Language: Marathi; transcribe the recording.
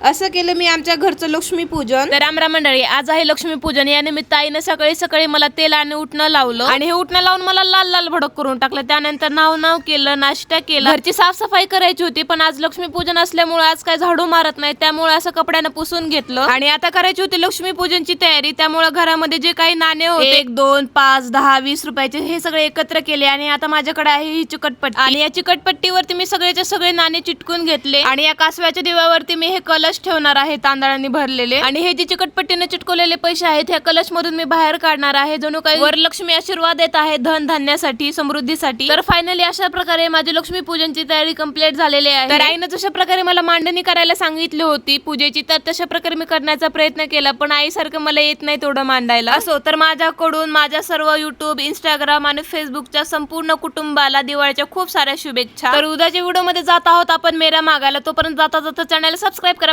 असं केलं मी आमच्या घरचं लक्ष्मीपूजन. तर रामराम मंडळी आज आहे लक्ष्मीपूजन. या निमित्त आईनं सकाळी सकाळी मला तेल आणि उठणं लावलं. आणि हे उठणं लावून मला लाल लाल भडक करून टाकलं. त्यानंतर नाव नाव केलं नाश्ता केला. घरची साफसफाई करायची होती पण आज लक्ष्मीपूजन असल्यामुळे आज काय झाडू मारत नाही. त्यामुळे असं कपड्यानं पुसून घेतलं. आणि आता करायची होती लक्ष्मीपूजनची तयारी. त्यामुळे घरामध्ये जे काही नाणे होते एक दोन पाच दहा वीस रुपयाचे हे सगळे एकत्र केले. आणि आता माझ्याकडे आहे ही चिकटपट्टी. आणि या चिकटपट्टीवरती मी सगळेचे सगळे नाणे चिटकून घेतले. आणि या कासव्याच्या दिव्यावरती मी हे कलश ठेवणार आहे तांदळांनी भरलेले. आणि हे जे चिकटपट्टीने चिटकवलेले पैसे आहेत ह्या कलश मधून मी बाहेर काढणार आहे. जणू काही वरलक्ष्मी आशीर्वाद देत आहे धन धान्यासाठी समृद्धीसाठी. तर फायनली अशा प्रकारे माझी लक्ष्मी पूजनची तयारी कंप्लीट झालेली आहे. तर आईनं जशा प्रकारे मला मांडणी करायला सांगितली होती पूजेची तर तशा प्रकारे मी करण्याचा प्रयत्न केला पण आईसारखं मला येत नाही तेवढं मांडायला. असो तर माझ्याकडून माझ्या सर्व युट्यूब इंस्टाग्राम आणि फेसबुकच्या संपूर्ण कुटुंबाला दिवाळीच्या खूप साऱ्या शुभेच्छा. तर उद्याच्या व्हिडिओमध्ये जात आहोत आपण मेरा मागायला. तोपर्यंत जाता जाता चॅनल सबस्क्राईब करा.